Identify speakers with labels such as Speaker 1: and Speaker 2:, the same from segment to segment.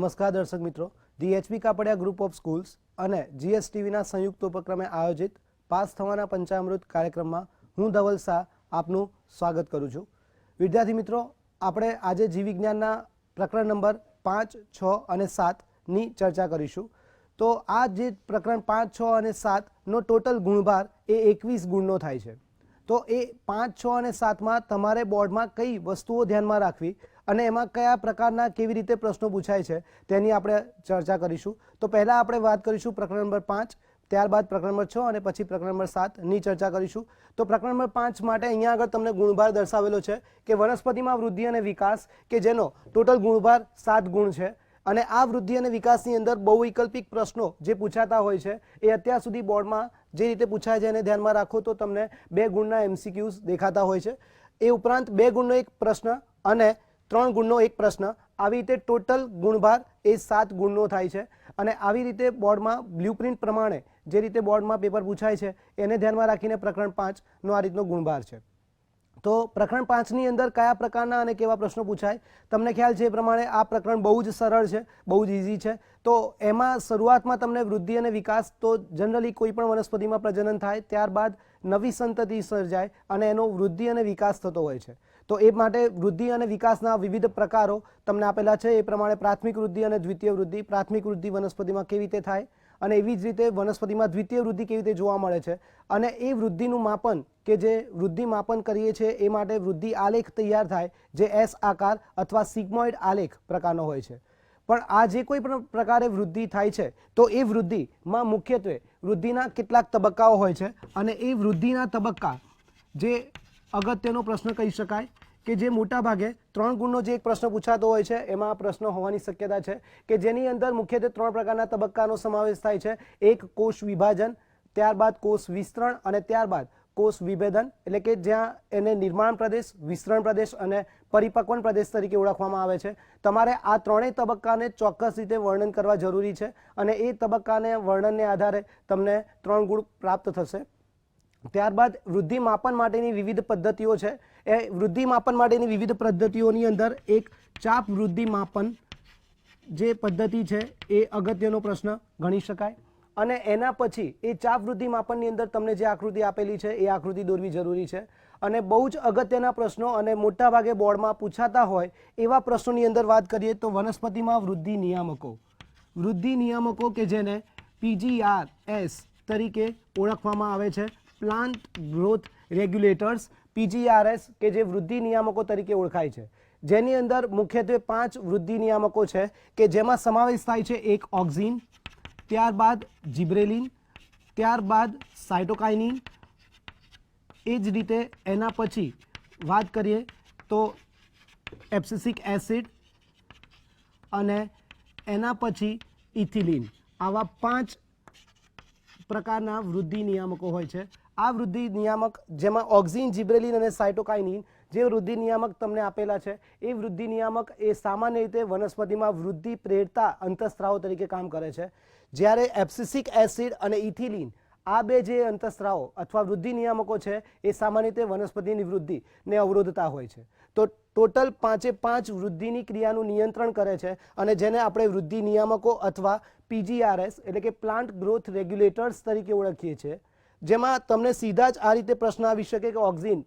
Speaker 1: નમસ્કાર દર્શક મિત્રો. The HP Kapadia group of schools અને જીએસટીવીના સંયુક્ત ઉપક્રમે આયોજિત પાસ થવાના પંચામૃત કાર્યક્રમમાં હું ધવલ શાહ આપનું સ્વાગત કરું છું. વિદ્યાર્થી મિત્રો, આપણે આજે જીવ વિજ્ઞાનના પ્રકરણ નંબર પાંચ, છ અને સાતની ચર્ચા કરીશું. તો આ જે પ્રકરણ પાંચ, છ અને સાતનો ટોટલ ગુણભાર એ એકવીસ ગુણનો થાય છે. તો એ પાંચ, છ અને સાતમાં તમારે બોર્ડમાં કઈ વસ્તુઓ ધ્યાનમાં રાખવી? અને એમાં કયા પ્રકારના કેવી રીતે પ્રશ્નો પૂછાય છે તેની આપણે ચર્ચા કરીશું. તો પહેલાં આપણે વાત કરીશું પ્રકરણ નંબર પાંચ, ત્યારબાદ પ્રકરણ નંબર છ અને પછી પ્રકરણ નંબર સાતની ચર્ચા કરીશું. તો પ્રકરણ નંબર પાંચ માટે અહીંયા આગળ તમને ગુણભાર દર્શાવેલો છે કે વનસ્પતિમાં વૃદ્ધિ અને વિકાસ કે જેનો ટોટલ ગુણભાર સાત ગુણ છે. અને આ વૃદ્ધિ અને વિકાસની અંદર બહુવૈકલ્પિક પ્રશ્નો જે પૂછાતા હોય છે એ અત્યાર સુધી બોર્ડમાં જે રીતે પૂછાય છે એને ધ્યાનમાં રાખો તો તમને બે ગુણના એમસીક્યુઝ દેખાતા હોય છે. એ ઉપરાંત બે ગુણનો એક પ્રશ્ન અને ત્રણ ગુણનો એક પ્રશ્ન. આવી રીતે ટોટલ ગુણભાર એ સાત ગુણનો થાય છે અને આવી રીતે બોર્ડમાં બ્લ્યુપ્રિન્ટ પ્રમાણે જે રીતે બોર્ડમાં પેપર પૂછાય છે, એને ધ્યાનમાં રાખીને પ્રકરણ પાંચનો આ રીતનો ગુણભાર છે. તો પ્રકરણ પાંચની અંદર કયા પ્રકારના અને કેવા પ્રશ્નો પૂછાય? તમને ખ્યાલ છે એ પ્રમાણે આ પ્રકરણ બહુ જ સરળ છે, બહુ જ ઇઝી છે. તો એમાં શરૂઆતમાં તમને વૃદ્ધિ અને વિકાસ તો જનરલી કોઈ પણ વનસ્પતિમાં પ્રજનન થાય, ત્યારબાદ નવી સંતતિ સર્જાય અને એનો વૃદ્ધિ અને વિકાસ થતો હોય છે. તો એ માટે વૃદ્ધિ અને વિકાસના વિવિધ પ્રકારો તમને આપેલા છે. એ પ્રમાણે પ્રાથમિક વૃદ્ધિ અને દ્વિતીય વૃદ્ધિ. પ્રાથમિક વૃદ્ધિ વનસ્પતિમાં કેવી રીતે થાય અને એવી જ રીતે વનસ્પતિમાં દ્વિતીય વૃદ્ધિ કેવી રીતે જોવા મળે છે અને એ વૃદ્ધિનું માપન કે જે વૃદ્ધિ માપન કરીએ છીએ એ માટે વૃદ્ધિ આલેખ તૈયાર થાય જે એસ આકાર અથવા સિગ્મોઇડ આલેખ પ્રકારનો હોય છે. પણ આ જે કોઈ પણ પ્રકારે વૃદ્ધિ થાય છે તો એ વૃદ્ધિમાં મુખ્યત્વે વૃદ્ધિના કેટલાક તબક્કાઓ હોય છે અને એ વૃદ્ધિના તબક્કા જે અગત્યનો પ્રશ્ન કહી શકાય કે જે મોટા ભાગે ત્રણ ગુણનો જે એક પ્રશ્ન પૂછાતો હોય છે, એમાં આ પ્રશ્ન હોવાની શક્યતા છે કે જેની અંદર મુખ્યત્વે ત્રણ પ્રકારના તબક્કાનો સમાવેશ થાય છે. એક કોષ વિભાજન, ત્યારબાદ કોષ વિસ્તરણ અને ત્યારબાદ કોષ વિભેદન એટલે કે જ્યાં એને નિર્માણ પ્રદેશ, વિસ્તરણ પ્રદેશ અને પરિપક્વન પ્રદેશ તરીકે ઓળખવામાં આવે છે. તમારે આ ત્રણેય તબક્કાને ચોક્કસ રીતે વર્ણન કરવા જરૂરી છે અને એ તબક્કાને વર્ણનને આધારે તમને ત્રણ ગુણ પ્રાપ્ત થશે. ત્યારબાદ વૃદ્ધિ માપન માટેની વિવિધ પદ્ધતિઓ છે. એ વૃદ્ધિ માપન માટેની વિવિધ પદ્ધતિઓની અંદર એક ચાપ વૃદ્ધિ માપન જે પદ્ધતિ છે એ અગત્યનો પ્રશ્ન ગણી શકાય. અને એના પછી એ ચાપ વૃદ્ધિ માપનની અંદર તમને જે આકૃતિ આપેલી છે, એ આકૃતિ દોરવી જરૂરી છે. અને બહુ જ અગત્યના પ્રશ્નો અને મોટાભાગે બોર્ડમાં પૂછાતા હોય એવા પ્રશ્નોની અંદર વાત કરીએ તો વનસ્પતિમાં વૃદ્ધિ નિયામકો. વૃદ્ધિ નિયામકો કે જેને પીજીઆર એસ તરીકે ઓળખવામાં આવે છે, પ્લાન્ટ ગ્રોથ રેગ્યુલેટર્સ પીજીઆરએસ કે જે વૃદ્ધિ નિયામકો તરીકે ઓળખાય છે. જેની અંદર મુખ્યત્વે પાંચ વૃદ્ધિ નિયામકો છે કે જેમાં સમાવેશ થાય છે એક ઓક્ઝિન ત્યારબાદ જીબ્રેલિન, ત્યારબાદ સાઇટોકાઇનિન એ જ રીતે એના પછી વાત કરીએ તો એપ્સિસિક એસિડ અને એના પછી ઇથિલિન. આવા પાંચ પ્રકારના વૃદ્ધિ નિયામકો હોય છે. આ વૃદ્ધિ નિયામક જેમાં ઓક્ઝિન જીબ્રેલિન અને સાઇટોકાઇનિન જે વૃદ્ધિ નિયામક તમને આપેલા છે, એ વૃદ્ધિ નિયામક એ સામાન્ય રીતે વનસ્પતિમાં વૃદ્ધિ પ્રેરતા અંતઃસ્ત્રાવો તરીકે કામ કરે છે. જ્યારે એપ્સિસિક એસિડ અને ઇથિલિન આ બે જે અંતઃસ્ત્રાવો અથવા વૃદ્ધિ નિયામકો છે, એ સામાન્ય રીતે વનસ્પતિની વૃદ્ધિને અવરોધતા હોય છે. તો ટોટલ પાંચે પાંચ વૃદ્ધિની ક્રિયાનું નિયંત્રણ કરે છે અને જેને આપણે વૃદ્ધિ નિયામકો અથવા પીજીઆરએસ એટલે કે પ્લાન્ટ ગ્રોથ રેગ્યુલેટર્સ તરીકે ઓળખીએ છીએ. જેમાં તમને સીધા જ આ રીતે પ્રશ્ન આવી શકે કે ઓક્ઝિન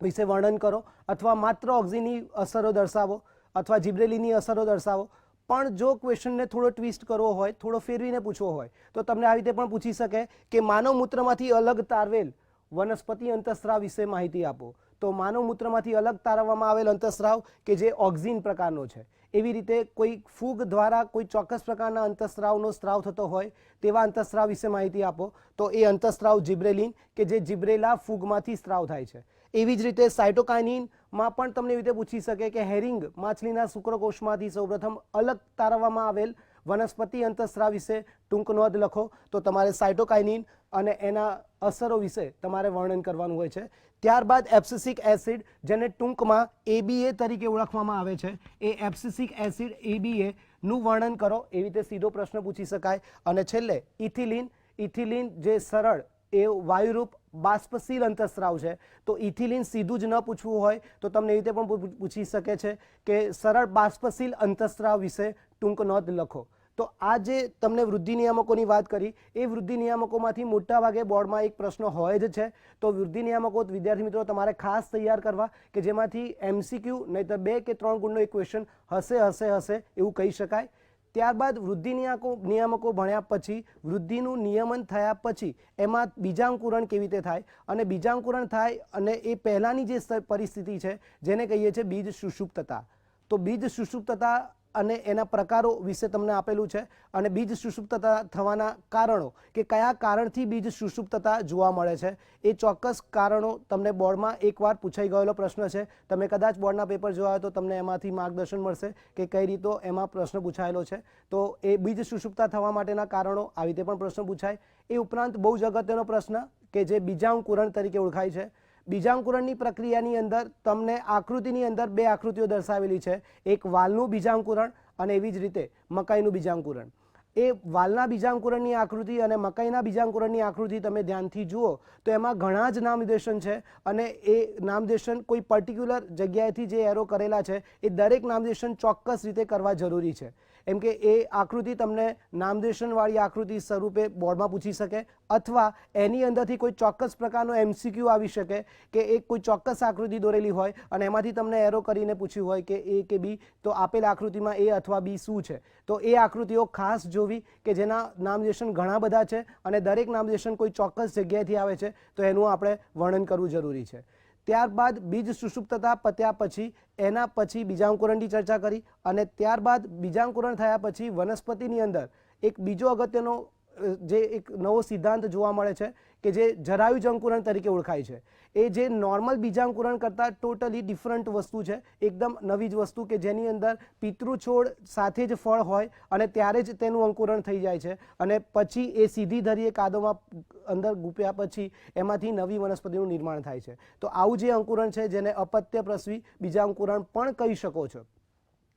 Speaker 1: વિશે વર્ણન કરો અથવા માત્ર ઓક્ઝિનની અસરો દર્શાવો અથવા જીબ્રેલીની અસરો દર્શાવો. પણ જો ક્વેશ્ચનને થોડો ટ્વિસ્ટ કરવો હોય, થોડો ફેરવીને પૂછવો હોય, તો તમને આવી રીતે પણ પૂછી શકે કે માનવ મૂત્રમાંથી અલગ તારવેલ વનસ્પતિ અંતઃસ્રાવ વિશે માહિતી આપો. તો માનવ મૂત્રમાંથી અલગ તારવવામાં આવેલ અંતઃસ્રાવ કે જે ઓક્ઝિન પ્રકારનો છે. એવી રીતે કોઈ ફૂગ દ્વારા કોઈ ચોક્કસ પ્રકારના અંતઃસ્રાવનો સ્ત્રાવ થતો હોય, તેવા અંતઃસ્રાવ વિશે માહિતી આપો. તો એ અંતઃસ્રાવ જીબ્રેલિન કે જે જીબ્રેલા ફૂગમાંથી સ્ત્રાવ થાય છે. એવી જ રીતે સાઇટોકાઇનિનમાં પણ તમને રીતે પૂછી શકે કે હેરિંગ માછલીના શુક્રકોષમાંથી સૌપ્રથમ અલગ તારવવામાં આવેલ વનસ્પતિ અંતસ્ત્રા વિશે ટૂંક નોંધ લખો. તો તમારે સાયટોકાઇનિન અને એના અસરો વિશે તમારે વર્ણન કરવાનું હોય છે. ત્યારબાદ એપ્સિસિક એસિડ, જેને ટૂંકમાં એબીએ તરીકે ઓળખવામાં આવે છે. એ એપ્સિસિક એસિડ, એબીએ નું વર્ણન કરો. એવી રીતે સીધો પ્રશ્ન પૂછી શકાય. અને છેલ્લે ઇથિલિન. ઇથિલિન જે સરળ, એ વાયુરૂપ બાષ્પશીલ અંતસ્રાવ છે. તો ઇથિલિન સીધું જ ન પૂછવું હોય તો તમને એ રીતે પણ પૂછી શકે છે કે સરળ બાષ્પશીલ અંતસ્રાવ વિશે ટૂંક નોંધ લખો. તો આ જે તમને વૃદ્ધિ નિયામકોની વાત કરી, એ વૃદ્ધિ નિયામકોમાંથી મોટાભાગે બોર્ડમાં એક પ્રશ્ન હોય જ છે. તો વૃદ્ધિ નિયામકો, વિદ્યાર્થી મિત્રો, તમારે ખાસ તૈયાર કરવા કે જેમાંથી એમસીક્યુ તો બે કે ત્રણ ગુણનો એક ક્વેશ્ચન હશે હશે હશે એવું કહી શકાય. ત્યારબાદ વૃદ્ધિ નિયામકો ભણ્યા પછી વૃદ્ધિનું નિયમન થયા પછી એમાં બીજાંકુરણ કેવી રીતે થાય? અને બીજાંકુરણ થાય અને એ પહેલાંની જે પરિસ્થિતિ છે, જેને કહીએ છીએ બીજ સુષુપ્તતા. તો બીજ સુષુપ્તતા અને એના પ્રકારો વિશે તમને આપેલું છે અને બીજ સુષુપ્તતા થવાના કારણો કે કયા કારણથી બીજ સુષુપ્તતા જોવા મળે છે. એ ચોક્કસ કારણો તમને બોર્ડમાં એકવાર પૂછાઈ ગયેલો પ્રશ્ન છે. તમે કદાચ બોર્ડના પેપર જોયા તો તમને એમાંથી માર્ગદર્શન મળશે કે કઈ રીતો એમાં પ્રશ્ન પૂછાયેલો છે. તો એ બીજ સુષુપ્તા થવા માટેના કારણો આવી રીતે પણ પ્રશ્ન પૂછાય. એ ઉપરાંત બહુ જ અગત્યનો પ્રશ્ન કે જે બીજાંકુરણ તરીકે ઓળખાય છે. બીજાંકુરણની પ્રક્રિયાની અંદર તમને આકૃતિની અંદર બે આકૃતિઓ દર્શાવેલી છે. એક વાલનું બીજાંકુરણ અને એવી જ રીતે મકાઈનું બીજાંકુરણ. એ વાલના બીજાંકુરણની આકૃતિ અને મકાઈના બીજાંકુરણની આકૃતિ તમે ધ્યાનથી જુઓ તો એમાં ઘણા જ નામનિર્દેશન છે અને એ નામનિર્દેશન કોઈ પર્ટિક્યુલર જગ્યાએથી જે એરો કરેલા છે એ દરેક નામનિર્દેશન ચોક્કસ રીતે કરવા જરૂરી છે. એમ કે એ આકૃતિ તમને નામદેશનવાળી આકૃતિ સ્વરૂપે બોર્ડમાં પૂછી શકે. અથવા એની અંદરથી કોઈ ચોક્કસ પ્રકારનો એમસીક્યુ આવી શકે કે એક કોઈ ચોક્કસ આકૃતિ દોરેલી હોય અને એમાંથી તમને એરો કરીને પૂછ્યું હોય કે એ કે બી, તો આપેલ આકૃતિમાં એ અથવા બી શું છે? તો એ આકૃતિઓ ખાસ જોવી કે જેના નામદેશન ઘણા બધા છે અને દરેક નામદેશન કોઈ ચોક્કસ જગ્યાએથી આવે છે, તો એનું આપણે વર્ણન કરવું જરૂરી છે. ત્યારબાદ બીજ સુષુપ્તતા પત્યા પછી, એના પછી બીજાંકુરણની ચર્ચા કરી અને ત્યારબાદ બીજાંકુરણ થયા પછી વનસ્પતિની અંદર એક બીજો અગત્યનો જે એક નવો સિદ્ધાંત જોવા મળે છે કે જે જરાયુજ અંકુરણ તરીકે ઓળખાય છે. એ જે નોર્મલ બીજાંકુરણ કરતાં ટોટલી ડિફરન્ટ વસ્તુ છે. એકદમ નવી જ વસ્તુ કે જેની અંદર પિતૃ છોડ સાથે જ ફળ હોય અને ત્યારે જ તેનું અંકુરણ થઈ જાય છે. અને પછી એ સીધી ધરીએ કાદવમાં અંદર ગુપ્યા પછી એમાંથી નવી વનસ્પતિનું નિર્માણ થાય છે. તો આવું જે અંકુરણ છે જેને અપત્ય પ્રસવી બીજા અંકુરણ પણ કહી શકો છો.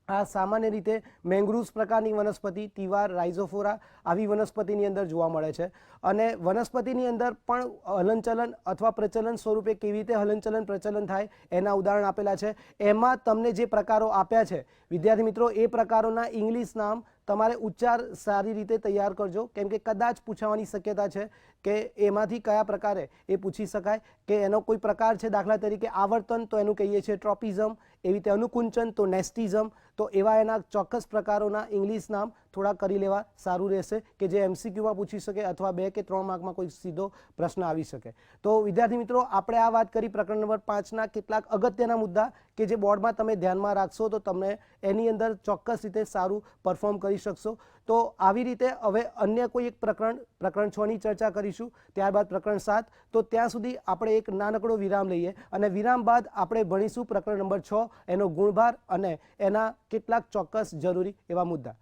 Speaker 1: આ સામાન્ય રીતે મેંગ્રુવ્સ પ્રકારની વનસ્પતિ, તિવાર, રાઇઝોફોરા આવી વનસ્પતિની અંદર જોવા મળે છે. અને વનસ્પતિની અંદર પણ હલનચલન અથવા પ્રચલન સ્વરૂપે કેવી રીતે હલનચલન, પ્રચલન થાય એના ઉદાહરણ આપેલા છે. એમાં તમને જે પ્રકારો આપ્યા છે, વિદ્યાર્થી મિત્રો, એ પ્રકારોના ઇંગ્લિશ નામ તમારે ઉચ્ચાર સારી રીતે તૈયાર કરજો. કેમ કે કદાચ પૂછવાની શક્યતા છે કે એમાંથી કયા પ્રકારે એ પૂછી શકાય કે એનો કોઈ પ્રકાર છે દાખલા તરીકે, આવર્તન તો એનું કહીએ છીએ, ટ્રોપિઝમ એવી રીતે અનુકુંચન, તો નેસ્ટિઝમ, તો એવા એના ચોક્કસ પ્રકારોના ઇંગ્લિશ નામ થોડા કરી લેવા સારું રહેશે કે જે એમસીક્યુમાં પૂછી શકે અથવા બે કે ત્રણ માર્કમાં કોઈ સીધો પ્રશ્ન આવી શકે. તો વિદ્યાર્થી મિત્રો, આપણે આ વાત કરી પ્રકરણ નંબર પાંચના કેટલાક અગત્યના મુદ્દા કે જે બોર્ડમાં તમે ધ્યાનમાં રાખશો તો તમને એની અંદર ચોક્કસ રીતે સારું પરફોર્મ કરી શકશો. તો આવી રીતે હવે અન્ય કોઈ એક પ્રકરણ પ્રકરણ છ ની ચર્ચા કરીશું, ત્યારબાદ પ્રકરણ સાત, તો ત્યાં સુધી આપણે એક નાનકડો વિરામ લઈએ અને વિરામ બાદ આપણે ભણીશું પ્રકરણ નંબર છ, એનો ગુણભાર અને એના કેટલાક ચોક્કસ જરૂરી એવા મુદ્દા.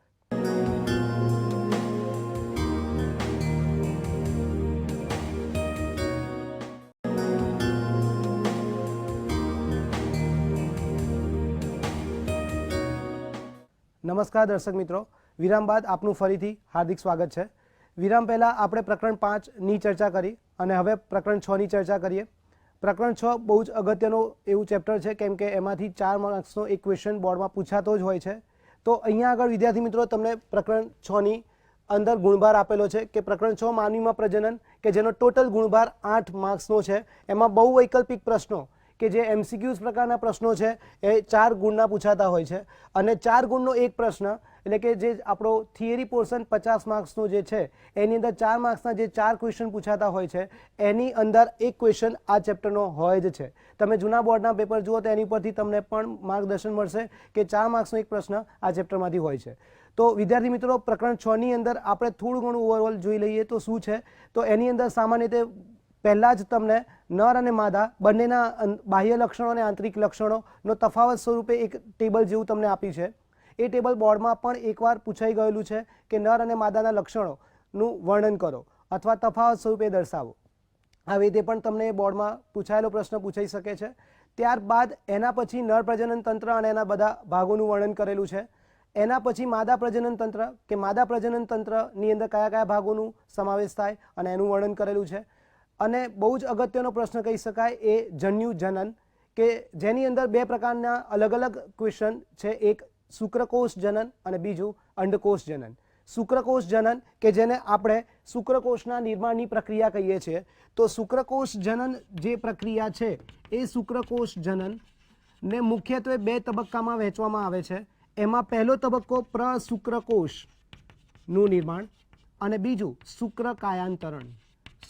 Speaker 1: નમસ્કાર દર્શક મિત્રો. વિરામ બાદ આપનું ફરીથી હાર્દિક સ્વાગત છે. વિરામ પહેલાં આપણે પ્રકરણ પાંચની ચર્ચા કરી અને હવે પ્રકરણ છની ચર્ચા કરીએ. પ્રકરણ છ બહુ જ અગત્યનો એવું ચેપ્ટર છે, કેમ કે એમાંથી ચાર માર્ક્સનો એક ક્વેશ્ચન બોર્ડમાં પૂછાતો જ હોય છે. તો અહીંયા આગળ વિદ્યાર્થી મિત્રો તમને પ્રકરણ છની અંદર ગુણભાર આપેલો છે કે પ્રકરણ છ માનવીમાં પ્રજનન કે જેનો ટોટલ ગુણભાર આઠ માર્ક્સનો છે. એમાં બહુ વૈકલ્પિક પ્રશ્નો કે જે એમસીક્યુઝ પ્રકારના પ્રશ્નો છે, એ ચાર ગુણના પૂછાતા હોય છે. અને ચાર ગુણનો એક પ્રશ્ન એટલે કે જે આપણો થિયરી પોર્શન પચાસ માર્ક્સનો જે છે, એની અંદર ચાર માર્ક્સના જે ચાર ક્વેશ્ચન પૂછાતા હોય છે, એની અંદર એક ક્વેશ્ચન આ ચેપ્ટરનો હોય જ છે. તમે જૂના બોર્ડના પેપર જુઓ તો એની પરથી તમને પણ માર્ગદર્શન મળશે કે ચાર માર્ક્સનો એક પ્રશ્ન આ ચેપ્ટરમાંથી હોય છે. તો વિદ્યાર્થી મિત્રો, પ્રકરણ છ ની અંદર આપણે થોડું ઘણું ઓવરઓલ જોઈ લઈએ તો શું છે? તો એની અંદર સામાન્ય રીતે પહેલાં જ તમને નર અને માદા બંનેના બાહ્ય લક્ષણો અને આંતરિક લક્ષણોનો તફાવત સ્વરૂપે એક ટેબલ જેવું તમને આપ્યું છે. એ ટેબલ બોર્ડમાં પણ એકવાર પૂછાઈ ગયેલું છે કે નર અને માદાના લક્ષણોનું વર્ણન કરો અથવા તફાવત સ્વરૂપે દર્શાવો. આવી રીતે પણ તમને બોર્ડમાં પૂછાયેલો પ્રશ્ન પૂછાઈ શકે છે. ત્યારબાદ એના પછી નર પ્રજનન તંત્ર અને એના બધા ભાગોનું વર્ણન કરેલું છે. એના પછી માદા પ્રજનન તંત્ર કે માદા પ્રજનન તંત્રની અંદર કયા કયા ભાગોનું સમાવેશ થાય અને એનું વર્ણન કરેલું છે. અને બહુ જ અગત્યનો પ્રશ્ન કહી શકાય એ જન્યુ જનન કે જેની અંદર બે પ્રકારના અલગ અલગ ક્વેશ્ચન છે. એક શુક્રકોષ જનન અને બીજું અંડકોષ જનન. શુક્રકોષ જનન કે જેને આપણે શુક્રકોષના નિર્માણની પ્રક્રિયા કહીએ છીએ, તો શુક્રકોષ જનન જે પ્રક્રિયા છે, એ શુક્રકોષ જનન ને મુખ્યત્વે બે તબક્કામાં વહેંચવામાં આવે છે. એમાં પહેલો તબક્કો પ્રશુક્રકોષનું નિર્માણ અને બીજું શુક્ર કાયાંતરણ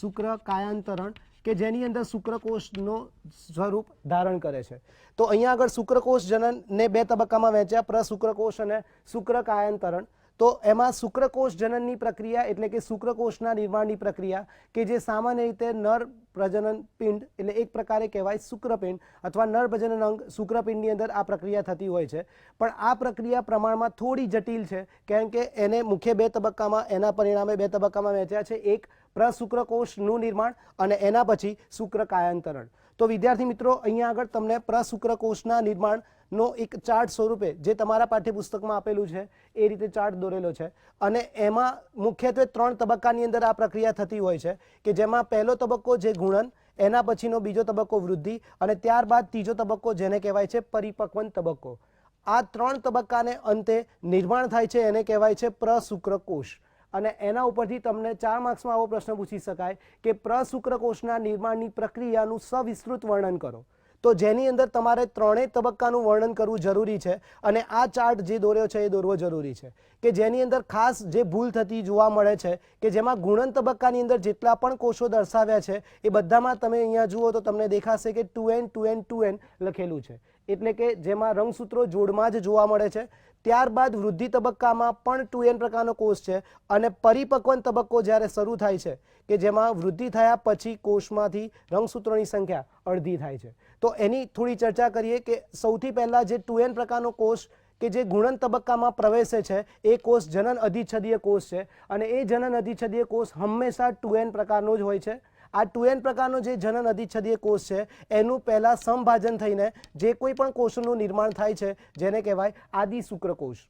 Speaker 1: શુક્રકાયાંતરણ શુક્રકાયાંતરણ કે જેની અંદર શુક્રકોષનો સ્વરૂપ ધારણ કરે છે. તો અહીંયા આગળ શુક્રકોષ જનનને બે તબક્કામાં વહેંચ્યા, પ્રશુક્રકોષ અને શુક્રકાયાંતરણ. તો એમાં શુક્રકોષ જનનની પ્રક્રિયા એટલે કે શુક્રકોષના નિર્માણની પ્રક્રિયા કે જે સામાન્ય રીતે નર પ્રજનન પિંડ એટલે એક પ્રકારે કહેવાય શુક્રપિંડ અથવા નર પ્રજનન અંગ શુક્રપિંડની અંદર આ પ્રક્રિયા થતી હોય છે. પણ આ પ્રક્રિયા પ્રમાણમાં થોડી જટિલ છે કારણ કે એને મુખ્ય બે તબક્કામાં એના પરિણામે બે તબક્કામાં વહેંચ્યા છે. એક પ્રશુક્રકોષનું નિર્માણ અને એના પછી શુક્રકાયાંતરણ. તો વિદ્યાર્થી મિત્રો, અહીંયા આગળ તમને પ્રશુક્રકોષના નિર્માણનો એક ચાર્ટ સ્વરૂપે જે તમારા પાઠ્યપુસ્તકમાં આપેલું છે, એ રીતે ચાર્ટ દોરેલો છે. અને એમાં મુખ્યત્વે ત્રણ તબક્કાની અંદર આ પ્રક્રિયા થતી હોય છે, કે જેમાં પહેલો તબક્કો જે ગુણન, એના પછીનો બીજો તબક્કો વૃદ્ધિ, અને ત્યારબાદ ત્રીજો તબક્કો જેને કહેવાય છે પરિપક્વન તબક્કો. આ ત્રણ તબક્કાને અંતે નિર્માણ થાય છે, એને કહેવાય છે પ્રશુક્રકોષ અને એના ઉપરથી તમને ચાર માર્ક્સમાં આવો પ્રશ્ન પૂછી શકાય કે પ્રશુક્રકોષના નિર્માણની પ્રક્રિયાનું સવિસ્તૃત વર્ણન કરો. તો જેની અંદર તમારે ત્રણેય તબક્કાનું વર્ણન કરવું જરૂરી છે અને આ ચાર્ટ જે દોર્યો છે એ દોરવો જરૂરી છે. કે જેની અંદર ખાસ જે ભૂલ થતી જોવા મળે છે કે જેમાં ગુણન તબક્કાની અંદર જેટલા પણ કોષો દર્શાવ્યા છે એ બધામાં તમે અહીંયા જુઓ તો તમને દેખાશે કે two N two N two N લખેલું છે. એટલે કે જેમાં રંગસૂત્રો જોડમાં જ જોવા મળે છે ત્યારબાદ વૃદ્ધિ તબક્કામાં પણ ટુ એન પ્રકારનો કોષ છે અને પરિપક્વન તબક્કો જ્યારે શરૂ થાય છે, કે જેમાં વૃદ્ધિ થયા પછી કોષમાંથી રંગસૂત્રોની સંખ્યા અડધી થાય છે. તો એની થોડી ચર્ચા કરીએ કે સૌથી પહેલાં જે ટુ એન પ્રકારનો કોષ કે જે ગુણન તબક્કામાં પ્રવેશે છે, એ કોષ જનન અધિચ્છદીય કોષ છે અને એ જનન અધિચ્છદીય કોષ હંમેશા ટુ એન પ્રકારનો જ હોય છે. આ ટુ એન પ્રકારનો જે જનન અધિચ્છદીય કોષ છે, એનું પહેલાં સમભાજન થઈને જે કોઈ પણ કોષોનું નિર્માણ થાય છે, જેને કહેવાય આદિ શુક્રકોષ.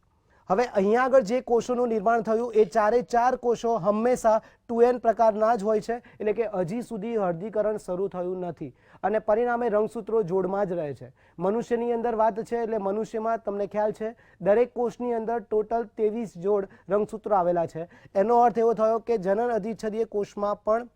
Speaker 1: હવે અહીંયા આગળ જે કોષોનું નિર્માણ થયું, એ ચારે ચાર કોષો હંમેશા ટુ એન પ્રકારના જ હોય છે, એટલે કે હજી સુધી હળદીકરણ શરૂ થયું નથી અને પરિણામે રંગસૂત્રો જોડમાં જ રહે છે. મનુષ્યની અંદર વાત છે, એટલે મનુષ્યમાં તમને ખ્યાલ છે, દરેક કોષની અંદર ટોટલ ત્રેવીસ જોડ રંગસૂત્રો આવેલા છે. એનો અર્થ એવો થયો કે જનન અધિચ્છદીય કોષમાં પણ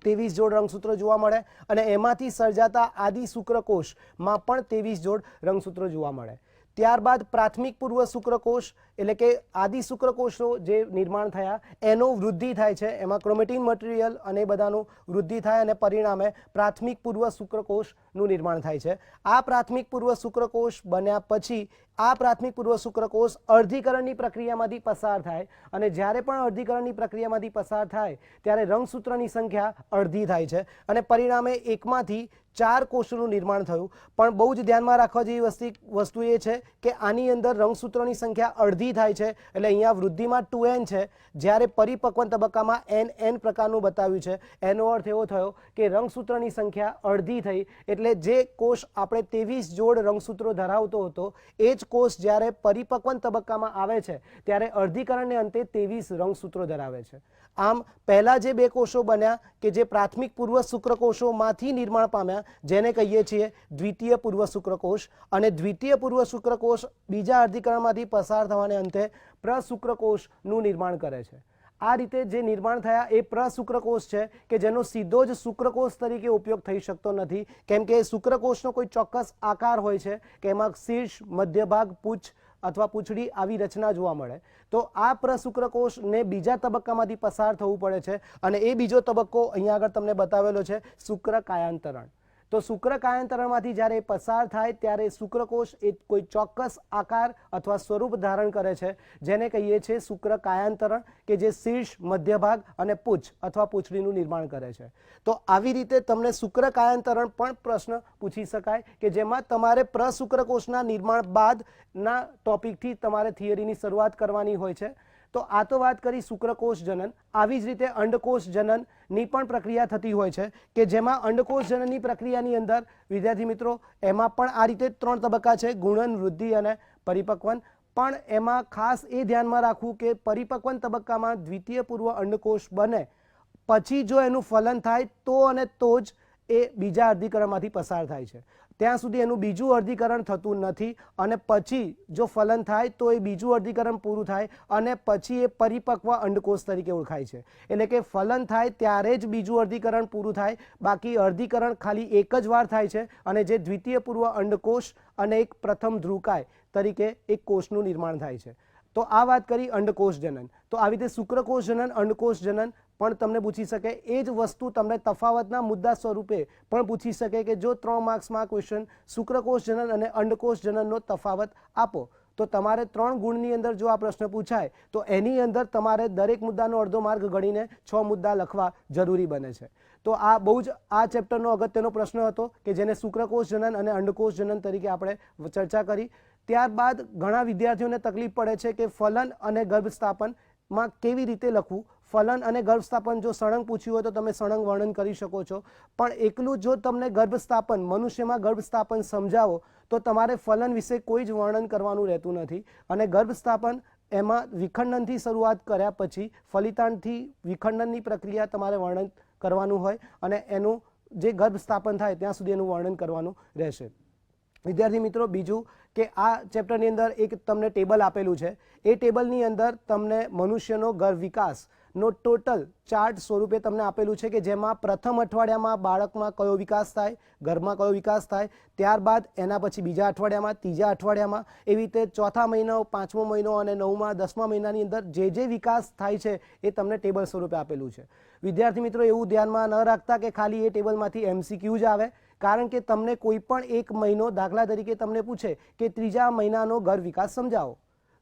Speaker 1: ત્રેવીસ જોડ રંગસૂત્રો જોવા મળે અને એમાંથી સર્જાતા આદિ શુક્રકોષમાં પણ ત્રેવીસ જોડ રંગસૂત્રો જોવા મળે. ત્યારબાદ પ્રાથમિક પૂર્વ શુક્રકોષ એટલે કે આદિ શુક્રકોષો જે નિર્માણ થયા, એનો વૃદ્ધિ થાય છે. એમાં ક્રોમેટિન મટીરિયલ અને બધાનું વૃદ્ધિ થાય અને પરિણામે પ્રાથમિક પૂર્વ શુક્રકોષનું નિર્માણ થાય છે. આ પ્રાથમિક પૂર્વ શુક્રકોષ બન્યા પછી આ પ્રાથમિક પૂર્વ શુક્રકોષ અર્ધીકરણની પ્રક્રિયામાંથી પસાર થાય અને જ્યારે પણ અર્ધીકરણની પ્રક્રિયામાંથી પસાર થાય, ત્યારે રંગસૂત્રની સંખ્યા અડધી થાય છે અને પરિણામે એકમાંથી ચાર કોષોનું નિર્માણ થયું. પણ બહુ જ ધ્યાનમાં રાખવા જેવી વસ્તી વસ્તુ એ છે કે આની અંદર રંગસૂત્રોની સંખ્યા અડધી થાય છે. એટલે અહીંયા વૃદ્ધિમાં ટુ એન છે. જ્યારે પરિપક્વન તબક્કામાં એન એન પ્રકારનું બતાવ્યું છે. એનો અર્થ એવો થયો કે રંગસૂત્રની સંખ્યા અડધી થઈ. એટલે જે કોષ આપણે ત્રેવીસ જોડ રંગસૂત્રો ધરાવતો હતો, એ જ કોષ જ્યારે પરિપક્વન તબક્કામાં આવે છે, ત્યારે અર્ધીકરણને અંતે ત્રેવીસ રંગસૂત્રો ધરાવે છે. આમ પહેલા જે બે કોષો બન્યા કે જે પ્રાથમિક પૂર્વ શુક્રકોષોમાંથી નિર્માણ પામ્યા, જેને કહીએ છીએ દ્વિતીય પૂર્વ શુક્રકોષ અને દ્વિતીય પૂર્વ શુક્રકોષ બીજા અર્ધીકરણમાંથી પસાર થવાને અંતે પ્રશુક્રકોષનું નિર્માણ કરે છે. આ રીતે જે નિર્માણ થયા એ પ્રશુક્રકોષ છે કે જેનો સીધો જ શુક્રકોષ તરીકે ઉપયોગ થઈ શકતો નથી. કેમ કે શુક્રકોષનો કોઈ ચોક્કસ આકાર હોય છે કે એમાં શીર્ષ, મધ્યભાગ પૂછ અથવા પૂંછડી આવી રચના જોવા મળે. તો આ પ્રશુક્રકોષને બીજા તબક્કામાંથી પસાર થવું પડે છે અને એ બીજો તબક્કો અહીંયા આગળ તમને બતાવેલો છે શુક્રકાયાંતરણ તો શુક્રકાયાંતરણમાંથી જ્યારે પસાર થાય ત્યારે શુક્રકોષ એ કોઈ ચોક્કસ આકાર અથવા સ્વરૂપ ધારણ કરે છે. જેને કહીએ છીએ શુક્રકાયાંતરણ કે જે શીર્ષ, મધ્યભાગ અને પૂછ અથવા પૂંછડીનું નિર્માણ કરે છે. તો આવી રીતે તમને શુક્રકાયાંતરણ પણ પ્રશ્ન પૂછી શકાય કે જેમાં તમારે પ્રશુક્રકોષના નિર્માણ બાદના ટોપિકથી તમારે થિયરીની શરૂઆત કરવાની હોય છે. તો આ તો વાત કરી શુક્રકોષ જનન આવી જ રીતે અંડકોષ જનનની પણ પ્રક્રિયા થતી હોય છે કે જેમાં અંડકોષ જનનની પ્રક્રિયાની અંદર, વિદ્યાર્થી મિત્રો, એમાં પણ આ રીતે ત્રણ તબક્કા છે, ગુણન, વૃદ્ધિ અને પરિપક્વન. પણ એમાં ખાસ એ ધ્યાનમાં રાખવું કે પરિપક્વન તબક્કામાં દ્વિતીય પૂર્વ અંડકોષ બને. પછી જો એનું ફલન થાય તો અને તો જ એ બીજા અર્ધીકરણમાંથી પસાર થાય છે. ત્યાં સુધી એનું બીજું અર્ધીકરણ થતું નથી અને પછી જો ફલન થાય તો એ બીજું અર્ધીકરણ પૂરું થાય અને પછી એ પરિપક્વ અંડકોષ તરીકે ઓળખાય છે. એટલે કે ફલન થાય ત્યારે જ બીજું અર્ધીકરણ પૂરું થાય. બાકી અર્ધીકરણ ખાલી એક જ વાર થાય છે અને જે દ્વિતીય પૂર્વ અંડકોષ અને એક પ્રથમ ધ્રુકાય તરીકે એક કોષનું નિર્માણ થાય છે. તો આ વાત કરી અંડકોષ જનન તો આવી રીતે શુક્રકોષ જનન અંડકોષ જનન પણ તમને પૂછી શકે. એ જ વસ્તુ તમને તફાવતના મુદ્દા સ્વરૂપે પણ પૂછી શકે કે જો ત્રણ માર્ક્સમાં ક્વેશ્ચન શુક્રકોષ જનન અને અંડકોષ જનનનો તફાવત આપો. તો તમારે ત્રણ ગુણની અંદર જો આ પ્રશ્ન પૂછાય, તો એની અંદર તમારે દરેક મુદ્દાનો અડધો માર્ગ ગણીને છ મુદ્દા લખવા જરૂરી બને છે. તો આ બહુ જ આ ચેપ્ટરનો અગત્યનો પ્રશ્ન હતો કે જેને શુક્રકોષ જનન અને અંડકોષ જનન તરીકે આપણે ચર્ચા કરી. ત્યારબાદ ઘણા વિદ્યાર્થીઓને તકલીફ પડે છે કે ફલન અને ગર્ભસ્થાપનમાં કેવી રીતે લખવું? ફલન અને ગર્ભસ્થાપન જો સળંગ પૂછ્યું હોય તો તમે સળંગ વર્ણન કરી શકો છો. પણ એકલું જો તમને ગર્ભસ્થાપન, મનુષ્યમાં ગર્ભસ્થાપન સમજાવો, તો તમારે ફલન વિશે કોઈ જ વર્ણન કરવાનું રહેતું નથી. અને ગર્ભસ્થાપન એમાં વિખંડનથી શરૂઆત કર્યા પછી ફલિતાણથી વિખંડનની પ્રક્રિયા તમારે વર્ણન કરવાનું હોય અને એનું જે ગર્ભસ્થાપન થાય ત્યાં સુધી એનું વર્ણન કરવાનું રહેશે. વિદ્યાર્થી મિત્રો, બીજું કે આ ચેપ્ટરની અંદર એક તમને ટેબલ આપેલું છે. એ ટેબલની અંદર તમને મનુષ્યનો ગર્ભ વિકાસનો ટોટલ ચાર્ટ સ્વરૂપે તમને આપેલું છે કે જેમાં પ્રથમ અઠવાડિયામાં બાળકમાં કયો વિકાસ થાય, ઘરમાં કયો વિકાસ થાય, ત્યારબાદ એના પછી બીજા અઠવાડિયામાં, ત્રીજા અઠવાડિયામાં, એવી રીતે ચોથા મહિનો, પાંચમો મહિનો અને નવમા, દસમા મહિનાની અંદર જે જે વિકાસ થાય છે એ તમને ટેબલ સ્વરૂપે આપેલું છે. વિદ્યાર્થી મિત્રો, એવું ધ્યાનમાં ન રાખતા કે ખાલી એ ટેબલમાંથી એમસીક્યુ જ આવે. કારણ કે તમને કોઈ પણ એક મહિનો દાખલા તરીકે તમને પૂછે કે ત્રીજા મહિનાનો ઘર વિકાસ સમજાવો.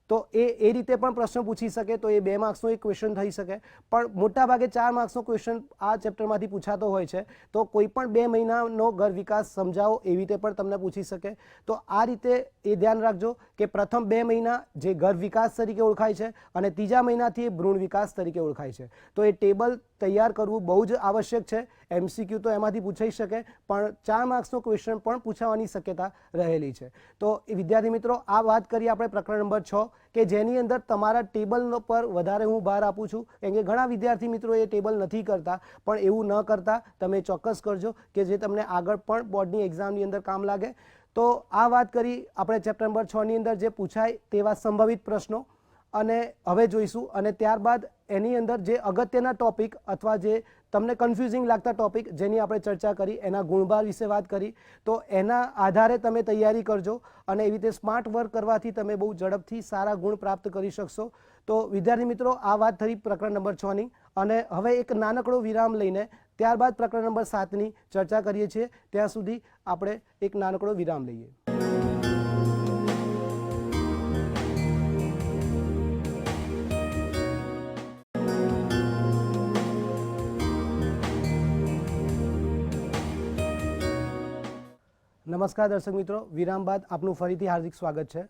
Speaker 1: તો એ એ રીતે પણ પ્રશ્ન પૂછી શકે, તો એ બે માર્ક્સનો એક ક્વેશ્ચન થઈ શકે. પણ મોટાભાગે ચાર માર્ક્સનો ક્વેશ્ચન આ ચેપ્ટરમાંથી પૂછાતો હોય છે. તો કોઈ પણ બે મહિનાનો ઘર વિકાસ સમજાવો એવી રીતે પણ તમને પૂછી શકે. તો આ રીતે એ ધ્યાન રાખજો કે પ્રથમ બે મહિના જે ઘર વિકાસ તરીકે ઓળખાય છે અને ત્રીજા મહિનાથી એ ભ્રૂણ વિકાસ તરીકે ઓળખાય છે. તો એ ટેબલ તૈયાર કરવું બહુ જ આવશ્યક છે. એમસીક્યુ તો એમાંથી પૂછાઈ શકે, પણ ચાર માર્ક્સનો ક્વેશ્ચન પણ પૂછાવાની શક્યતા રહેલી છે. તો વિદ્યાર્થી મિત્રો, આ વાત કરીએ આપણે પ્રકરણ નંબર છ. કે જેની અંદર તમારા ટેબલ પર વધારે હું ભાર આપું છું. કેમ કે ઘણા વિદ્યાર્થી મિત્રો એ ટેબલ નથી કરતા, પણ એવું ન કરતા તમે ચોક્કસ કરજો કે જે તમને આગળ પણ બોર્ડની એક્ઝામની અંદર કામ લાગે. તો આ વાત કરી આપણે ચેપ્ટર નંબર છની અંદર જે પૂછાય તેવા સંભવિત પ્રશ્નો. અને હવે જોઈશું. અને ત્યારબાદ એની અંદર જે અગત્યના ટોપિક અથવા જે તમને કન્ફ્યુઝિંગ લાગતા ટોપિક જેની આપણે ચર્ચા કરી, એના ગુણભાર વિશે વાત કરી, તો એના આધારે તમે તૈયારી કરજો અને એવી રીતે સ્માર્ટ વર્ક કરવાથી તમે બહુ ઝડપથી સારા ગુણ પ્રાપ્ત કરી શકશો. તો વિદ્યાર્થી મિત્રો, આ વાત થઈ પ્રકરણ નંબર છની અને હવે એક નાનકડો વિરામ લઈને ત્યારબાદ પ્રકરણ નંબર સાતની ચર્ચા કરીએ છીએ. ત્યાં સુધી આપણે એક નાનકડો વિરામ લઈએ. નમસ્કાર દર્શક મિત્રો, વિરામ બાદ આપનું ફરીથી હાર્દિક સ્વાગત છે.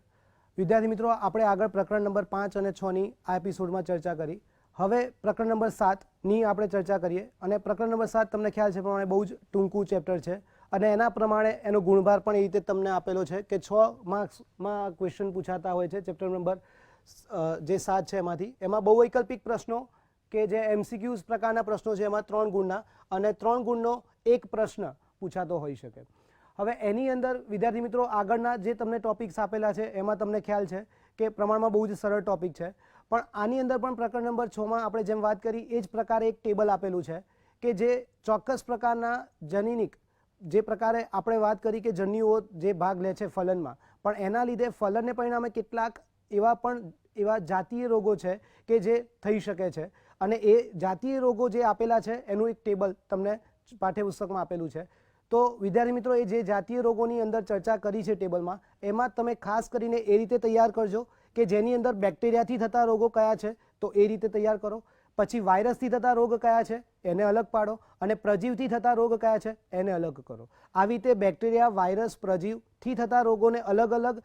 Speaker 1: વિદ્યાર્થી મિત્રો, આપણે આગળ પ્રકરણ નંબર પાંચ અને છની આ એપિસોડમાં ચર્ચા કરી. હવે પ્રકરણ નંબર સાતની આપણે ચર્ચા કરીએ અને પ્રકરણ નંબર સાત તમને ખ્યાલ છે પ્રમાણે બહુ જ ટૂંકું ચેપ્ટર છે અને એના પ્રમાણે એનો ગુણભાર પણ એ રીતે તમને આપેલો છે કે છ માર્ક્સમાં ક્વેશ્ચન પૂછાતા હોય છે ચેપ્ટર નંબર જે સાત છે એમાંથી. એમાં બહુ વૈકલ્પિક પ્રશ્નો કે જે એમસીક્યુઝ પ્રકારના પ્રશ્નો છે એમાં ત્રણ ગુણના અને ત્રણ ગુણનો એક પ્રશ્ન પૂછાતો હોઈ શકે. હવે એની અંદર વિદ્યાર્થી મિત્રો આગળના જે તમને ટોપિક્સ આપેલા છે, એમાં તમને ખ્યાલ છે કે પ્રમાણમાં બહુ જ સરળ ટોપિક છે. પણ આની અંદર પણ પ્રકરણ નંબર છમાં આપણે જેમ વાત કરી, એ જ પ્રકારે એક ટેબલ આપેલું છે કે જે ચોક્કસ પ્રકારના જનીનિક, જે પ્રકારે આપણે વાત કરી કે જન્યુઓ જે ભાગ લે છે ફલનમાં, પણ એના લીધે ફલનને પરિણામે કેટલાક એવા પણ, એવા જાતીય રોગો છે કે જે થઈ શકે છે. અને એ જાતીય રોગો જે આપેલા છે, એનું એક ટેબલ તમને પાઠ્યપુસ્તકમાં આપેલું છે. તો વિદ્યાર્થી મિત્રો, એ જે જાતીય રોગોની અંદર ચર્ચા કરી છે ટેબલમાં, એમાં તમે ખાસ કરીને એ રીતે તૈયાર કરજો કે જેની અંદર બેક્ટેરિયાથી થતા રોગો કયા છે, તો એ રીતે તૈયાર કરો. પછી વાયરસથી થતા રોગ કયા છે, એને અલગ પાડો અને પ્રજીવથી થતા રોગ કયા છે, એને અલગ કરો. આવી રીતે બેક્ટેરિયા, વાયરસ, પ્રજીવથી થતા રોગોને અલગ અલગ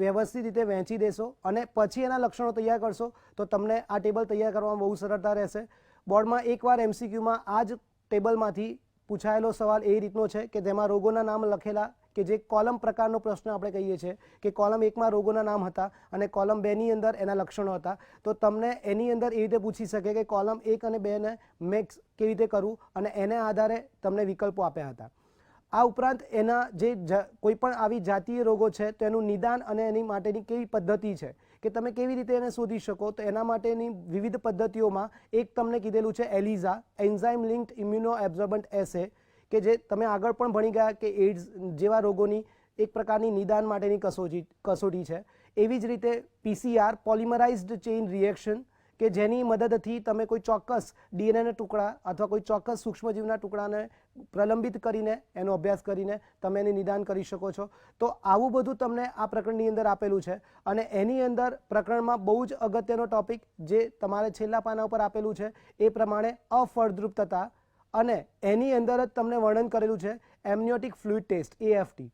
Speaker 1: વ્યવસ્થિત રીતે વહેંચી દેશો અને પછી એના લક્ષણો તૈયાર કરશો તો તમને આ ટેબલ તૈયાર કરવામાં બહુ સરળતા રહેશે. બોર્ડમાં એકવાર એમસીક્યુમાં આ જ ટેબલમાંથી પૂછાયેલો સવાલ એ રીતનો છે કે જેમાં રોગોના નામ લખેલા કે જે કોલમ પ્રકારનો પ્રશ્ન આપણે કહીએ છીએ કે કોલમ એકમાં રોગોના નામ હતા અને કોલમ બેની અંદર એના લક્ષણો હતા. તો તમને એની અંદર એ રીતે પૂછી શકે કે કોલમ એક અને બેને મેક્સ કેવી રીતે કરવું અને એના આધારે તમને વિકલ્પો આપ્યા હતા. આ ઉપરાંત એના જે કોઈ પણ આવી જાતીય રોગો છે તો એનું નિદાન અને એની માટેની કેવી પદ્ધતિ છે કે તમે કેવી રીતે એને શોધી શકો? તો એના માટેની વિવિધ પદ્ધતિઓમાં એક તમને કીધેલું છે ELISA, enzyme linked immuno absorbent assay કે જે તમે આગળ પણ ભણી ગયા કે એડ્સ જેવા રોગોની એક પ્રકારની નિદાન માટેની કસોટી કસોટી છે. એવી જ રીતે પીસીઆર પોલિમરાઇઝ્ડ ચેઇન રિએક્શન, કે જેની મદદથી તમે કોઈ ચોક્કસ ડીએનએના ટુકડા અથવા કોઈ ચોક્કસ સૂક્ષ્મજીવના ટુકડાને પ્રલંબિત કરીને, એનો અભ્યાસ કરીને તમે એને નિદાન કરી શકો છો. તો આવું બધું તમને આ પ્રકરણની અંદર આપેલું છે અને એની અંદર પ્રકરણમાં બહુ જ અગત્યનો ટોપિક જે તમારે છેલ્લા પાના ઉપર આપેલું છે એ પ્રમાણે અફળદ્રુપતા અને એની અંદર જ તમને વર્ણન કરેલું છે એમનિયોટિક ફ્લુઇડ ટેસ્ટ એએફટી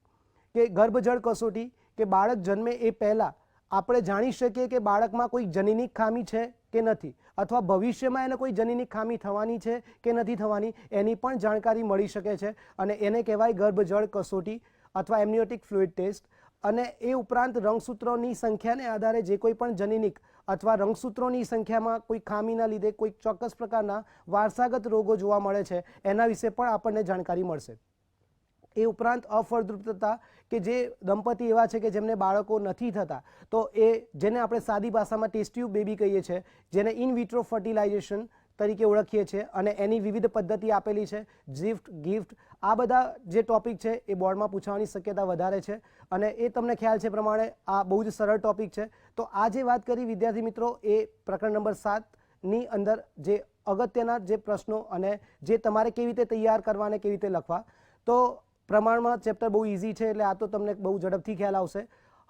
Speaker 1: કે ગર્ભજળ કસોટી કે બાળક જન્મે એ પહેલાં આપણે જાણી શકીએ કે બાળકમાં કોઈ જનીનિક ખામી છે કે નથી? અથવા ભવિષ્યમાં એને કોઈ જનીની ખામી થવાની છે કે નથી થવાની, એની પણ જાણકારી મળી શકે છે અને એને કહેવાય ગર્ભજળ કસોટી અથવા એમનિયોટિક ફ્લુઇડ ટેસ્ટ. અને એ ઉપરાંત રંગસૂત્રોની સંખ્યાને આધારે જે કોઈ પણ જનીનિક અથવા રંગસૂત્રોની સંખ્યામાં કોઈ ખામીના લીધે કોઈ ચોક્કસ પ્રકારના વારસાગત રોગો જોવા મળે છે, એના વિશે પણ આપણને જાણકારી મળશે. એ ઉપરાંત અફળદ્રુપતા કે જે દંપતી એવા છે કે જેમને બાળકો નથી થતા. તો એ જેને આપણે સાદી ભાષામાં ટેસ્ટ્યુબ બેબી કહીએ છીએ, જેને ઇન વિટ્રો ફર્ટિલાઇઝેશન તરીકે ઓળખીએ છીએ અને એની વિવિધ પદ્ધતિ આપેલી છે ગિફ્ટ ગિફ્ટ આ બધા જે ટોપિક છે એ બોર્ડમાં પૂછવાની શક્યતા વધારે છે. અને એ તમને ખ્યાલ છે પ્રમાણે આ બહુ જ સરળ ટોપિક છે. તો આ જે વાત કરી વિદ્યાર્થી મિત્રો, એ પ્રકરણ નંબર સાતની અંદર જે અગત્યના જે પ્રશ્નો અને જે તમારે કેવી રીતે તૈયાર કરવા અને કેવી રીતે લખવા. તો પ્રમાણમાં ચેપ્ટર બહુ ઇઝી છે એટલે આ તો તમને બહુ ઝડપથી ખ્યાલ આવશે.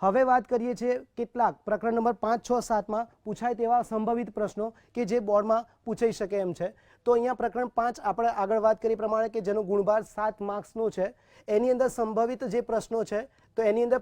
Speaker 1: હવે વાત કરીએ છીએ કેટલાક પ્રકરણ નંબર પાંચ, છ સાતમાં પૂછાય તેવા સંભવિત પ્રશ્નો કે જે બોર્ડમાં પૂછાઈ શકે એમ છે. તો અહીંયા પ્રકરણ પાંચ આપણે આગળ વાત કરી પ્રમાણે કે જેનો ગુણભાર સાત માર્ક્સનો છે. એની અંદર સંભવિત જે પ્રશ્નો છે, તો એની અંદર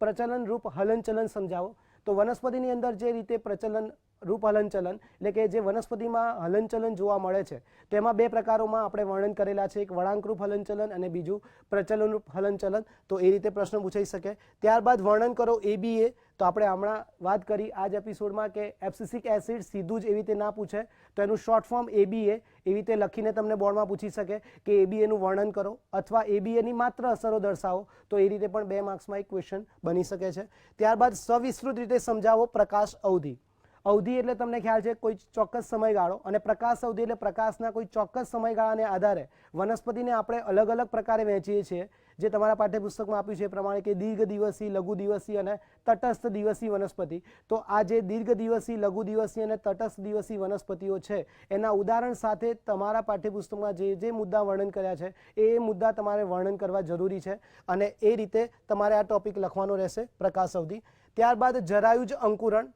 Speaker 1: પ્રચલન રૂપ હલનચલન સમજાવો. તો વનસ્પતિની અંદર જે રીતે પ્રચલન રૂપ હલનચલન એટલે કે જે વનસ્પતિમાં હલનચલન જોવા મળે છે, તેમાં બે પ્રકારોમાં આપણે વર્ણન કરેલા છે. એક વળાંકરૂપ હલનચલન અને બીજું પ્રચલનરૂપ હલનચલન. તો એ રીતે પ્રશ્ન પૂછાઈ શકે. ત્યારબાદ વર્ણન કરો એબીએ તો આપણે હમણાં વાત કરી આ જ એપિસોડમાં કે એપ્સિસિક એસિડ સીધું જ એવી રીતે ના પૂછે. તો એનું શોર્ટ ફોર્મ એબીએ એવી રીતે લખીને તમને બોર્ડમાં પૂછી શકે કે એબીએનું વર્ણન કરો અથવા એબીએની માત્ર અસરો દર્શાવો. તો એ રીતે પણ બે માર્ક્સમાં એક ક્વેશ્ચન બની શકે છે. ત્યારબાદ સવિસ્તૃત રીતે સમજાવો પ્રકાશ અવધિ. અવધિ એટલે તમને ખ્યાલ છે કોઈ ચોક્કસ સમયગાળો અને પ્રકાશ અવધિ એટલે પ્રકાશના કોઈ ચોક્કસ સમયગાળાને આધારે વનસ્પતિને આપણે અલગ અલગ પ્રકારે વહેંચીએ છીએ. જે તમારા પાઠ્યપુસ્તકમાં આપ્યું છે એ પ્રમાણે કે દીર્ઘ દિવસી, લઘુ દિવસી અને તટસ્થ દિવસી વનસ્પતિ. તો આ જે દીર્ઘ દિવસી, લઘુ દિવસી અને તટસ્થ દિવસી વનસ્પતિઓ છે, એના ઉદાહરણ સાથે તમારા પાઠ્યપુસ્તકમાં જે જે મુદ્દા વર્ણન કર્યા છે, એ મુદ્દા તમારે વર્ણન કરવા જરૂરી છે અને એ રીતે તમારે આ ટોપિક લખવાનો રહેશે પ્રકાશ અવધિ. ત્યારબાદ જરાયુજ અંકુરણ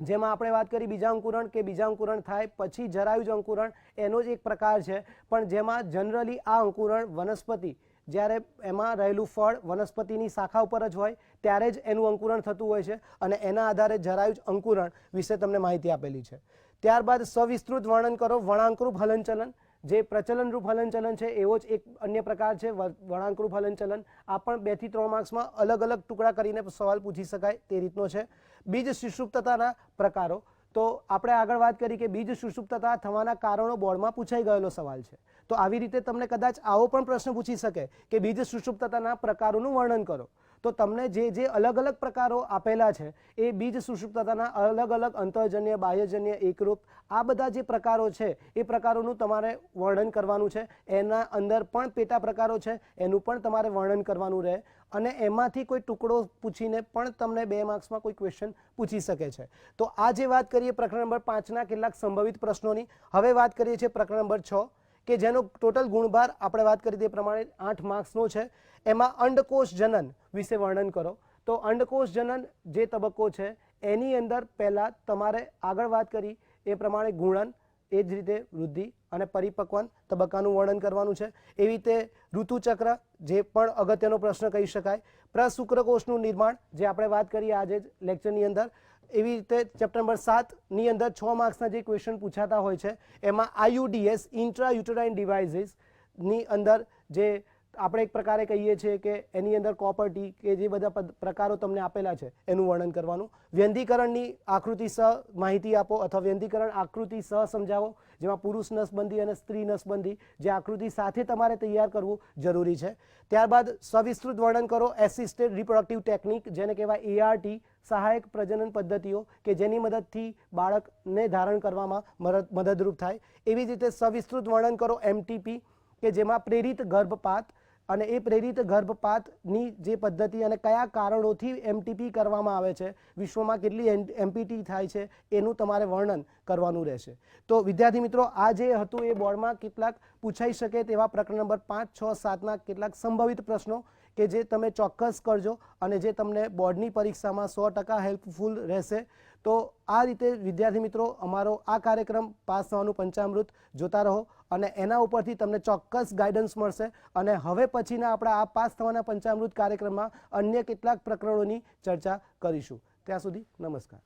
Speaker 1: જેમાં આપણે વાત કરી બીજા અંકુરણ કે બીજા અંકુરણ થાય, પછી જરાયુજ અંકુરણ, એનો જ એક પ્રકાર છે. પણ જેમાં જનરલી આ અંકુરણ વનસ્પતિ, જ્યારે એમાં રહેલું ફળ વનસ્પતિની શાખા ઉપર જ હોય, ત્યારે જ એનું અંકુરણ થતું હોય છે અને એના આધારે જરાયુજ અંકુરણ વિશે તમને માહિતી આપેલી છે. ત્યારબાદ સવિસ્તૃત વર્ણન કરો. વણાંકરૂપ હલનચલન, જે પ્રચલનરૂપ હલનચલન છે, એવો જ એક અન્ય પ્રકાર છે. વળાંકરૂપ હલનચલન, આ પણ બેથી ત્રણ માર્ક્સમાં અલગ અલગ ટુકડા કરીને સવાલ પૂછી શકાય તે રીતનો છે. બીજ સુષુપ્તતાના પ્રકારો. તો આપણે આગળ વાત કરી કે બીજ સુષુપ્તતા થવાના કારણો બોર્ડમાં પૂછાઈ ગયેલો સવાલ છે. તો આવી રીતે તમને કદાચ આવો પણ પ્રશ્ન પૂછી શકે કે બીજ સુષુપ્તતાના પ્રકારોનું વર્ણન કરો. તો તમને જે જે અલગ અલગ પ્રકારો આપેલા છે, એ બીજ સુષુપ્તતાના અલગ અલગ અંતરજન્ય, બાહ્યજન્ય, એકરૂપ, આ બધા જે પ્રકારો છે, એ પ્રકારોનું તમારે વર્ણન કરવાનું છે. એના અંદર પણ પેટા પ્રકારો છે, એનું પણ તમારે વર્ણન કરવાનું રહે. અને એમાંથી કોઈ ટુકડો પૂછીને પણ તમને બે માર્ક્સમાં કોઈ ક્વેશ્ચન પૂછી શકે છે. તો આ જે વાત કરીએ પ્રકરણ નંબર પાંચના કેટલાક સંભવિત પ્રશ્નોની. હવે વાત કરીએ છીએ પ્રકરણ નંબર છ, કે જેનો ટોટલ ગુણભાર આપણે વાત કરી તે પ્રમાણે આઠ માર્ક્સનો છે. એમાં અંડકોષ જનન વિશે વર્ણન કરો. તો અંડકોષ જનન જે તબક્કો છે, એની અંદર પહેલાં તમારે આગળ વાત કરી એ પ્રમાણે ગુણન, એ જ રીતે વૃદ્ધિ અને પરિપક્વન તબક્કાનું વર્ણન કરવાનું છે. એવી રીતે ઋતુચક્ર જે પણ અગત્યનો પ્રશ્ન કહી શકાય. પ્રશુક્રકોષનું નિર્માણ જે આપણે વાત કરીએ આજે જ લેક્ચરની અંદર, એવી રીતે ચેપ્ટર નંબર સાતની અંદર છ માર્ક્સના જે ક્વેશ્ચન પૂછાતા હોય છે, એમાં આઈયુડીએસ ઇન્ટ્રા યુટરાઇન ડિવાઇસીસની અંદર જે આપણે એક પ્રકારે કહીએ છીએ કે એની અંદર કોપર્ટી કે જે બધા પ્રકારો તમને આપેલા છે, એનું વર્ણન કરવાનું. વ્યંધીકરણની આકૃતિ સહ માહિતી આપો અથવા વ્યંધીકરણ આકૃતિ સહ સમજાવો, જેમાં પુરુષ નસબંધી અને સ્ત્રી નસબંધી જે આકૃતિ સાથે તમારે તૈયાર કરવું જરૂરી છે. ત્યારબાદ સવિસ્તૃત વર્ણન કરો એસિસ્ટેડ રિપ્રોડક્ટિવ ટેકનિક જેને કહેવાય એઆરટી સહાયક પ્રજનન પદ્ધતિઓ, કે જેની મદદથી બાળકને ધારણ કરવામાં મદદ મદદરૂપ થાય. એવી જ રીતે સવિસ્તૃત વર્ણન કરો એમટીપી કે જેમાં પ્રેરિત ગર્ભપાત અને એ પ્રેરિત ગર્ભપાતની જે પદ્ધતિ અને કયા કારણોથી એમટીપી કરવામાં આવે છે, વિશ્વમાં કેટલી એમપીટી થાય છે, એનું તમારે વર્ણન કરવાનું રહેશે. તો વિદ્યાર્થી મિત્રો, આ જે હતું એ બોર્ડમાં કેટલાક પૂછાઈ શકે તેવા પ્રકરણ નંબર પાંચ, છ, સાતના કેટલાક સંભવિત પ્રશ્નો કે જે તમે ચોક્કસ કરજો અને જે તમને બોર્ડની પરીક્ષામાં સો ટકા હેલ્પફુલ રહેશે. તો આ રીતે વિદ્યાર્થી મિત્રો અમારો આ કાર્યક્રમ પાસ થવાનું પંચામૃત જોતા રહો અને એના ઉપરથી તમને ચોક્કસ ગાઈડન્સ મળશે અને હવે પછીના આપણા આ પાસ થવાના પંચામૃત કાર્યક્રમમાં અન્ય કેટલાક પ્રકરણોની ચર્ચા કરીશું. ત્યાં સુધી નમસ્કાર.